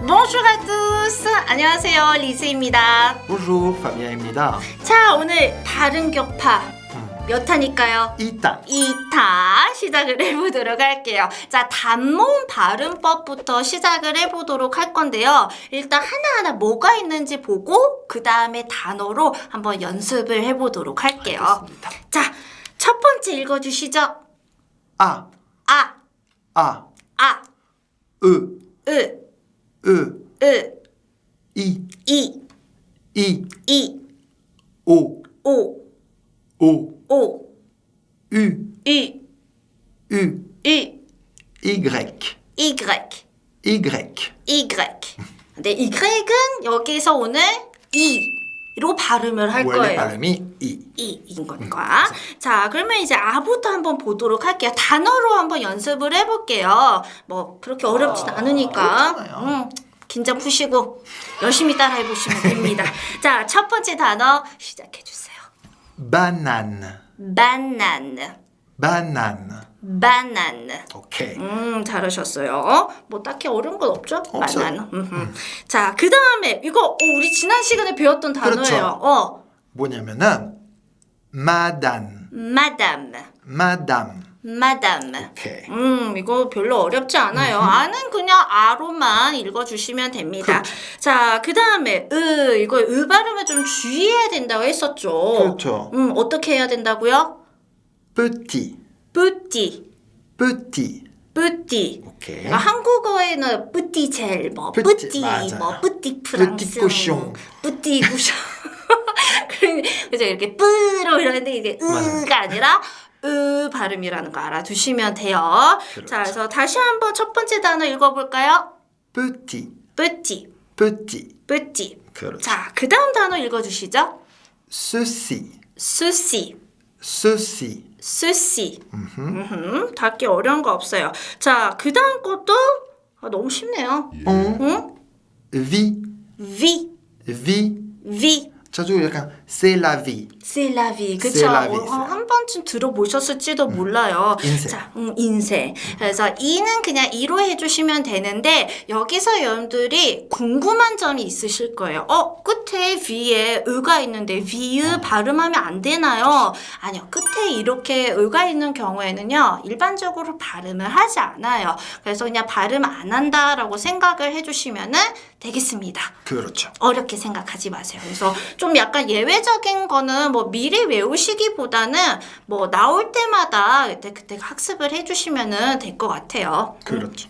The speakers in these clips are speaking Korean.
Bonjour à tous. 안녕하세요. 리즈입니다. Bonjour, 파비아입니다. 자, 오늘 발음 격파 음, 몇 탄일까요? 2탄. 2타 시작을 해보도록 할게요. 자, 단모음 발음법부터 시작을 해보도록 할 건데요. 일단 하나하나 뭐가 있는지 보고 그 다음에 단어로 한번 연습을 해보도록 할게요. 알겠습니다. 자, 첫 번째 읽어주시죠. 아, 아, 아, 아, 으, 으, 으, 으, 이, 이, 이, 이, 오, 오, 오, 오, U, 이, U, 이, Y, Y, Y. Y. 근데 Y은 여기서 오늘 E 로 발음을 할 원래 거예요. 발음이 이. E인 거니까. 자, 그러면 이제 아부터 한번 보도록 할게요. 단어로 한번 연습을 해볼게요. 뭐 그렇게 어렵진 아, 않으니까. 그렇잖아요. 음, 긴장 푸시고 열심히 따라해 보시면 됩니다. 자, 첫 번째 단어 시작해 주세요. 바나나, 바나나, 바나나. 바나나. 오케이. 음, 잘하셨어요. 뭐 딱히 어려운 건 없죠? 없어요. 바나나. 음흠. 자, 그 다음에 이거 어, 우리 지난 시간에 배웠던 단어예요. 그렇죠. 어, 뭐냐면은 마단, 마담, 마담. 마담. 오케이. 음, 이거 별로 어렵지 않아요. 아는 그냥 아로만 읽어주시면 됩니다. 그렇죠. 자, 그 다음에 으, 이거 으 발음을 좀 주의해야 된다고 했었죠. 그렇죠. 음, 어떻게 해야 된다고요? Petit, 뿌띠, petit. 뿌띠. 오케이. 그러니까 한국어에는 뿌띠 젤, 뭐 뿌띠, 뿌띠, 맞아요. 뭐 뿌띠 프랑스, 뿌띠 쿠숑. 뿌띠 쿠숑. 그래서 이렇게 뿌로 이러는데 이게 으가 아니라 으 발음이라는 거 알아두시면 돼요. 그렇죠. 자, 그래서 다시 한번 첫 번째 단어 읽어볼까요? petit, 뿌띠, petit. 뿌띠. 그렇죠. 자, 그 다음 단어 읽어주시죠. ceci, 수시, ceci. 음흠, 닫기 어려운 거 없어요. 자, 그 다음 것도 아, 너무 쉽네요. on 응? vit, 위, vit. 위. 저도 약간 c'est la vie. 그쵸? La vie, 어, 한 번쯤 들어보셨을지도 몰라요. 인생. 자, 음, 인생. 그래서 이는 그냥 이로 해주시면 되는데 여기서 여러분들이 궁금한 점이 있으실 거예요. 어, 끝에 위에 의가 있는데 위의 발음하면 안 되나요? 아니요, 끝에 이렇게 의가 있는 경우에는요 일반적으로 발음을 하지 않아요. 그래서 그냥 발음 안 한다라고 생각을 해주시면은 되겠습니다. 그렇죠. 어렵게 생각하지 마세요. 그래서 좀 약간 예외 적인 거는 뭐 미리 외우시기보다는 뭐 나올 때마다 그때 그때 학습을 해주시면은 될 것 같아요. 그렇죠.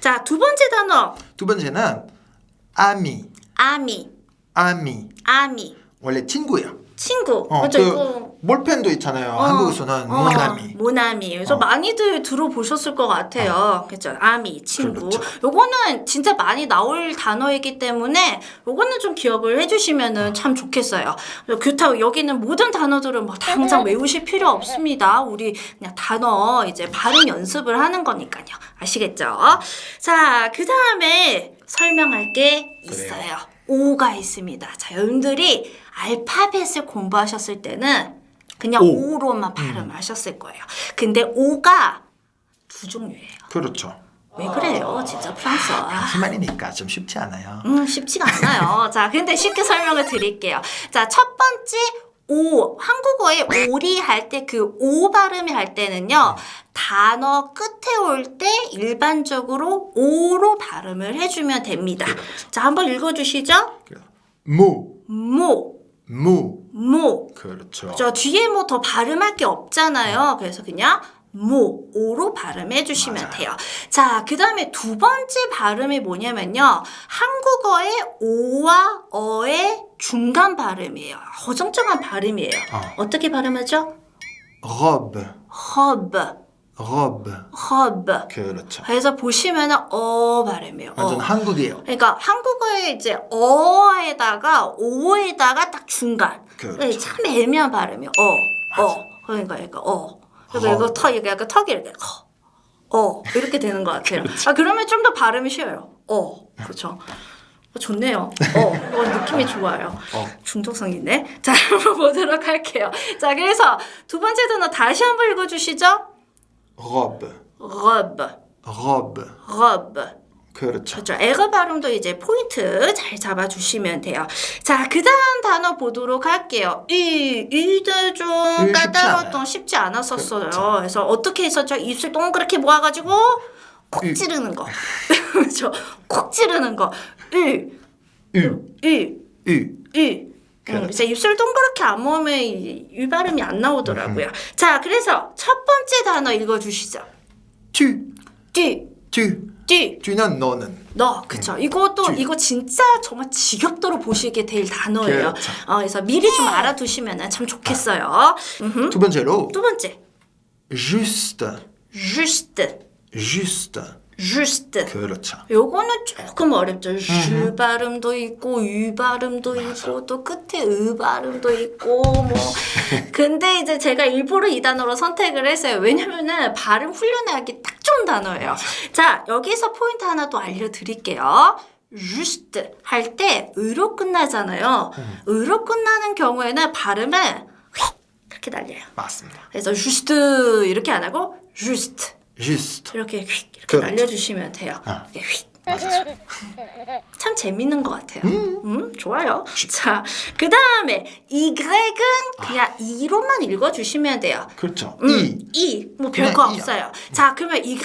자, 두 번째 단어. 두 번째는 ami, 아미, ami. 아미. 원래 친구예요. 친구. 어, 맞죠? 그 이거. 볼펜도 있잖아요. 어, 한국에서는 어, 모나미. 모나미. 그래서 어. 많이들 들어보셨을 것 같아요. 그렇죠. 아미, 친구. 그렇죠. 요거는 진짜 많이 나올 단어이기 때문에 요거는 좀 기억을 해주시면은 참 좋겠어요. 그렇다고 여기는 모든 단어들은 뭐 당장 외우실 필요 없습니다. 우리 그냥 단어 이제 발음 연습을 하는 거니까요. 아시겠죠? 자, 그 다음에 설명할 게 있어요. 오가 있습니다. 자, 여러분들이 알파벳을 공부하셨을 때는 그냥 오. 오. 로만 발음하셨을 거예요. 근데 오가 두 종류예요. 그렇죠. 왜 그래요? 진짜 프랑스어. 아, 말이니까 좀 쉽지 않아요. 음, 쉽지가 않아요. 자, 근데 쉽게 설명을 드릴게요. 자, 첫 번째 오, 한국어에 오리 할 때 그 오 발음이 할 때는요, 단어 끝에 올 때 일반적으로 오로 발음을 해주면 됩니다. 자, 한번 읽어주시죠. 모, 모, 모. 모. 그렇죠. 저 뒤에 뭐 더 발음할 게 없잖아요. 그래서 그냥 모, 오로 발음해 주시면 맞아요. 돼요. 자, 그 다음에 두 번째 발음이 뭐냐면요. 한국어의 오와 어의 중간 발음이에요. 어정쩡한 발음이에요. 어. 어떻게 발음하죠? robe, 허브, robe. 허브. 그렇죠. 그래서 보시면은 어 발음이에요. 어. 완전 한국이에요. 그러니까 한국어에 이제 어에다가 오에다가 딱 중간. 그렇죠. 네, 참 애매한 발음이요. 어, 어. 그러니까 이거 어. 그러니까 어. 이거 턱 이게 약간 턱이 이렇게 어, 어 이렇게 되는 것 같아요. 그렇죠. 아 그러면 좀 더 발음이 쉬워요. 어, 그렇죠. 어, 좋네요. 어, 어, 느낌이 좋아요. 어. 중독성 있네. 자, 한번 보도록 할게요. 자, 그래서 두 번째 단어 다시 한번 읽어주시죠. Robe, robe, robe. robe. 그렇죠. 그렇죠. 에거 발음도 이제 포인트 잘 잡아주시면 돼요. 자, 그 다음 단어 보도록 할게요. 이, 이들 좀 쉽지 까다로웠던 않아요. 쉽지 않았었어요. 그렇죠. 그래서 어떻게 했었죠? 입술 동그랗게 모아가지고 콕 이. 찌르는 거. 그렇죠. 콕 찌르는 거. 이, 이, U. 이. 음. 그래서 입술 동그랗게 안 모으면 이, 이 발음이 안 나오더라고요. 자, 그래서 첫 번째 단어 읽어주시죠. Tu, 띠, tu. 띠. tu는 너는. 너 그쵸 이것도 쥐. 이거 진짜 정말 지겹도록 보시게 될 단어예요 그렇죠. 어, 그래서 미리 좀 알아두시면 참 좋겠어요 음흠. 두 번째로 두 번째 juste, juste juste. Juste. 그렇죠. 요거는 조금 어렵죠. 슈 발음도 있고 유 발음도 있고 또 끝에 으 발음도 있고 뭐. 근데 이제 제가 일부러 이 단어로 선택을 했어요. 왜냐면은 발음 훈련하기 딱 좋은 단어예요. 자 여기서 포인트 하나 또 알려드릴게요. Juste 할때 으로 끝나잖아요. 으로 끝나는 경우에는 발음을 휙 이렇게 날려요. 맞습니다. 그래서 juste 이렇게 안 하고 juste. 이렇게 휙 이렇게 그렇죠. 날려주시면 돼요. 아. 이렇게 휙. 참 재밌는 것 같아요. 음, 좋아요. 자, 그 다음에 이은 그냥 이로만 읽어주시면 돼요. 그렇죠. 음, 이. 이, 뭐 그냥 별거 이야. 없어요. 자, 그러면 이을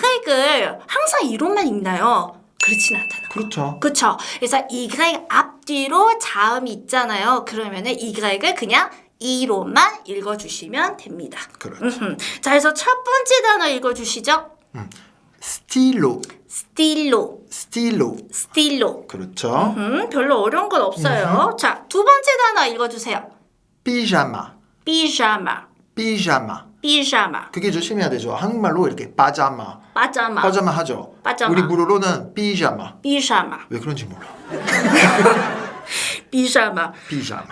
항상 이로만 읽나요? 그렇진 않다는 거. 그렇죠. 그쵸? 그래서 이 앞뒤로 자음이 있잖아요. 그러면은 이을 그냥 이로만 읽어주시면 됩니다. 그렇죠. 음흠. 자, 그래서 첫 번째 단어 읽어주시죠. 스틸로, 스틸로, 스틸로. 스틸로. 그렇죠. 음, 별로 어려운 건 없어요. 자, 두 번째 단어 읽어주세요. 피자마, 피자마, 피자마. 피자마, 그게 조심해야 되죠. 한국말로 이렇게 빠자마, 빠자마, 빠자마 하죠. 빠자마. 우리 불어로는 피자마. 피자마, 왜 그런지 몰라. 피자마,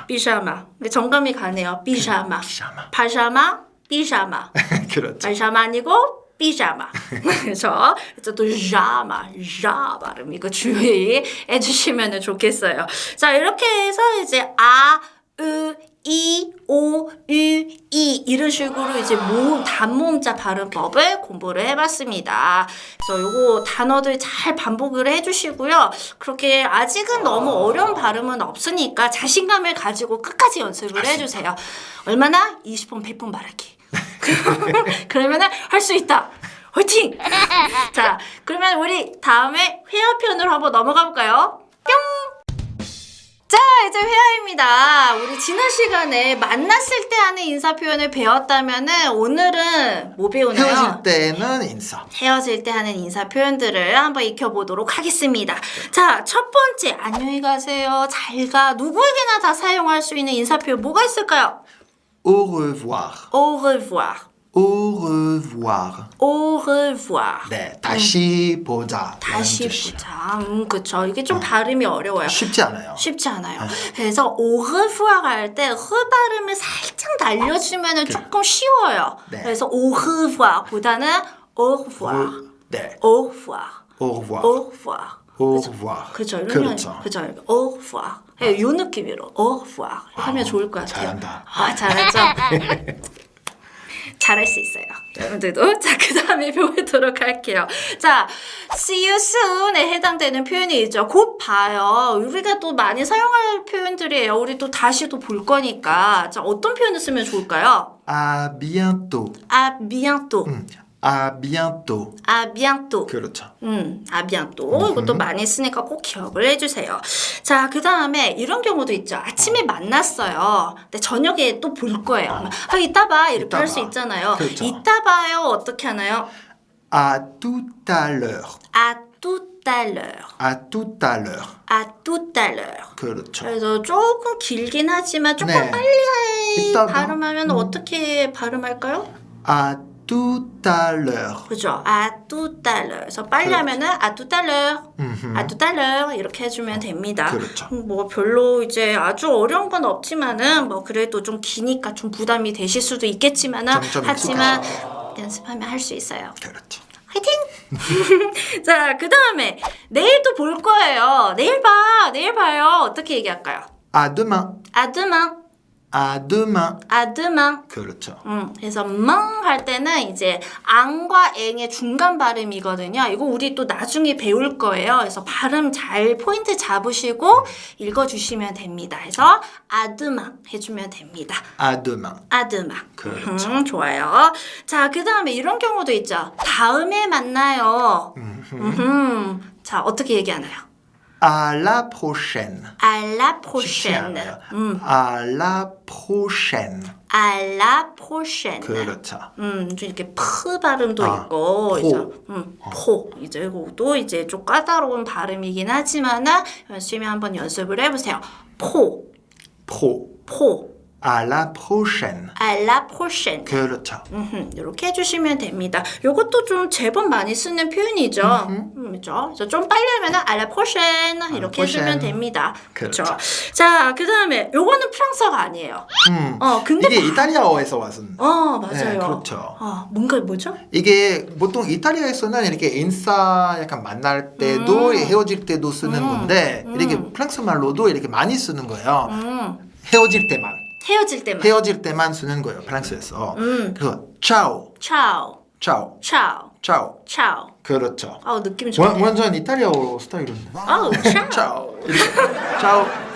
피자마. 근데 정감이 가네요. 피자마, 피자마. 파자마, 피자마. 그렇죠. 파자마 아니고. 그래서 그래서 또 자마, 자 발음 이거 주의해 주시면 좋겠어요. 자 이렇게 해서 이제 아, 으, 이, 오, 유, 이 이런 식으로 이제 모음 단모음자 발음법을 공부를 해봤습니다. 그래서 요거 단어들 잘 반복을 해주시고요. 그렇게 아직은 너무 어려운 발음은 없으니까 자신감을 가지고 끝까지 연습을 해주세요. 얼마나 20번 100번 말하기. 그러면은 할 수 있다. 화이팅! 자, 그러면 우리 다음에 회화 편으로 한번 넘어가 볼까요? 뿅! 자, 이제 회화입니다. 우리 지난 시간에 만났을 때 하는 인사 표현을 배웠다면은 오늘은 뭐 배우나요? 헤어질 때는 인사. 헤어질 때 하는 인사 표현들을 한번 익혀보도록 하겠습니다. 자, 첫 번째, 안녕히 가세요. 잘 가. 누구에게나 다 사용할 수 있는 인사 표현 뭐가 있을까요? Au revoir. Au revoir. Au revoir. Au revoir. 네, 다시 보자. 다시. 보자. 음, 그쵸. 이게 좀 발음이 어려워요. 쉽지 않아요. 쉽지 않아요. 그래서 오르부아가 할때 흐 발음을 살짝 날려주면 조금 쉬워요. 네. 그래서 오르부아보다는 오르부아, 네, 오르부아, au revoir. 오르부아. au revoir. 그죠. 이러면 그렇죠. 그죠. 오르부아. 네, 요 느낌으로 오르부아 하면 아, 좋을 것 같아요. 잘한다. 아, 잘하죠. 잘할 수 있어요. 여러분들도 자 그다음에 배우도록 할게요. 자, see you soon에 해당되는 표현이 있죠. 곧 봐요. 우리가 또 많이 사용할 표현들이에요. 우리 또 다시 또 볼 거니까. 자, 어떤 표현을 쓰면 좋을까요? À bientôt. À bientôt. 음, à bientôt. À bientôt. 그렇죠. 음, à bientôt. 이것도 많이 쓰니까 꼭 기억을 해주세요. 자, 그 다음에 이런 경우도 있죠. 아침에 만났어요. 근데 저녁에 또 볼 거예요. 아, 이따 봐. 이렇게 할수 봐. 있잖아요. 그렇죠. 이따 봐요. 어떻게 하나요? À tout à l'heure. À tout à l'heure. À tout à l'heure. À tout à l'heure. 그렇죠. 그래서 조금 길긴 하지만 조금 네. 빨리. 발음하면 어떻게 발음할까요? À tout à l'heure. 그죠? à tout à l'heure. 그래서 빨리 그렇죠. 하면은 à tout à l'heure. 음흠. à tout à l'heure 이렇게 해 주면 됩니다. 그렇죠. 음, 뭐 별로 이제 아주 어려운 건 없지만은 뭐 그래도 좀 기니까 좀 부담이 되실 수도 있겠지만은 점점 하지만. 연습하면 할 수 있어요. 그렇죠. 화이팅! 자, 그 다음에 내일도 볼 거예요. 내일 봐, 내일 봐요. 어떻게 얘기할까요? À demain. 아드 망, À demain. 아드망. 그렇죠. 음, 그래서 멍 할 때는 이제 앙과 앵의 중간 발음이거든요. 이거 우리 또 나중에 배울 거예요. 그래서 발음 잘 포인트 잡으시고 읽어주시면 됩니다. 그래서 아드망 해주면 됩니다. À demain. 아드망. 그렇죠. 음, 좋아요. 자, 그 다음에 이런 경우도 있죠. 다음에 만나요. 음, 자, 어떻게 얘기하나요? À la prochaine. 알라 쉽지 포션. 않아요. 음, À la prochaine. 알라 포션. 그렇죠. 음, 좀 이렇게 프 발음도 아, 있고, 포. 그래서 음, 포 이제 이것도 이제 좀 까다로운 발음이긴 하지만은 열심히 한번 연습을 해보세요. 포, Pro. 포, À la prochaine. 알라 포션. 그렇죠. 음, 이렇게 해주시면 됩니다. 이것도 좀 제법 많이 쓰는 표현이죠. 음, 그렇죠. 그래서 좀 빨리 하면은 알라 포션 이렇게 포션. 해주면 됩니다. 그렇죠. 그렇죠. 자, 그 다음에 요거는 프랑스어가 아니에요. 음. 어, 근데 이게 이탈리아어에서 왔은. 어, 맞아요. 네, 그렇죠. 어, 뭔가 뭐죠? 이게 보통 이탈리아에서는 이렇게 인싸 약간 만날 때도 음. 헤어질 때도 쓰는 음. 건데 음. 이렇게 프랑스 말로도 이렇게 많이 쓰는 거예요. 음, 헤어질 때만. 헤어질 때만. 헤어질 때만 쓰는 거예요. 프랑스에서. 음. 그래서 차오, 차오, 차오, 차오, 차오. 차오. 그렇죠. 아우 느낌 완, 좋네. 완전 이탈리아어 스타일인데. 아우 차오. 이렇게.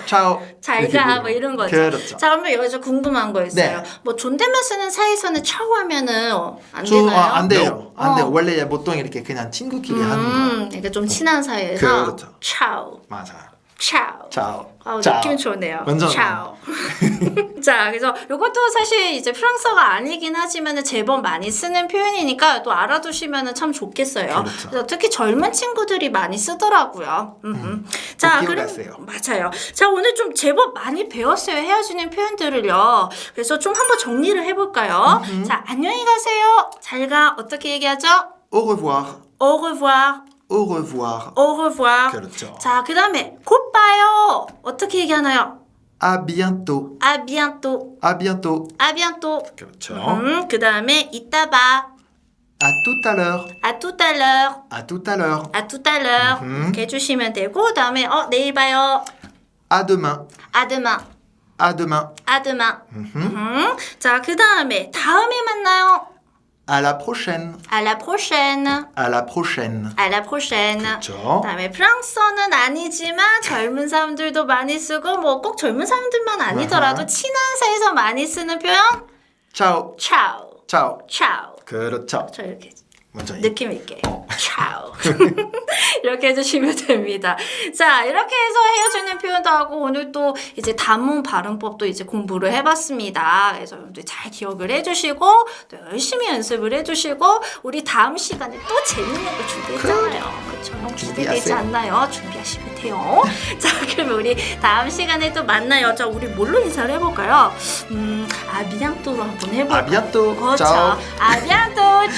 이렇게 잘가 부르는 뭐 이런 거죠. 그렇죠. 자 그러면 여기서 궁금한 거 있어요. 네. 뭐 존댓말 쓰는 사이에서는 차오 하면은 어, 안 저, 되나요? 아, 안 돼요. 안 어. 돼요. 원래 보통 이렇게 그냥 친구끼리 하는. 음, 이게 좀 친한 사이에서 그렇죠. 차오, 맞아요. 차오. 차오. 아우 차오. 느낌 좋네요. 완전. 차오. 자, 그래서 이것도 사실 이제 프랑스어가 아니긴 하지만은 제법 많이 쓰는 표현이니까 또 알아두시면은 참 좋겠어요. 그렇죠. 래서 특히 젊은 친구들이 많이 쓰더라고요. 음, 음. 자, 그럼. 맞아요. 자, 오늘 좀 제법 많이 배웠어요. 헤어지는 표현들을요. 그래서 좀 한번 정리를 해볼까요? 자, 안녕히 가세요. 잘 가. 어떻게 얘기하죠? Au revoir. Au revoir. Au revoir. Au revoir. 그렇죠. 자, 그 다음에 곧 봐요. 어떻게 얘기하나요? À bientôt. À bientôt. À bientôt. À bientôt. 그렇죠. 음, 그 다음에 이따 봐. À tout à l'heure. À tout à l'heure. À tout à l'heure. À tout à l'heure. 음. 이렇게 해주시면 되고 그 다음에 어 내일 봐요. À demain. À demain. À demain. À demain. 음. 자, 그 다음에 다음에 만나요. À la prochaine. À la prochaine. À la prochaine. À la prochaine. 그렇죠. 그다음에 프랑스어는 아니지만 젊은 사람들도 많이 쓰고 뭐 꼭 젊은 사람들만 아니더라도 아하. 친한 사이에서 많이 쓰는 표현 Ciao. 차오. Ciao. 차오. 그렇죠. 저 이렇게 먼저 이- 느낌 있게 차오 이렇게 해주시면 됩니다. 자 이렇게 해서 헤어지는 표현도 하고 오늘 또 이제 단문 발음법도 이제 공부를 해봤습니다. 그래서 여러분들 잘 기억을 해주시고 또 열심히 연습을 해주시고 우리 다음 시간에 또 재밌는 거 준비했잖아요. 그렇죠? 기대되지. 않나요? 준비하시면 돼요. 자 그러면 우리 다음 시간에 또 만나요. 자 우리 뭘로 인사를 해볼까요? 음, 아비앙토로 한번 해볼까요? Bientôt. 그렇죠. 차. À bientôt.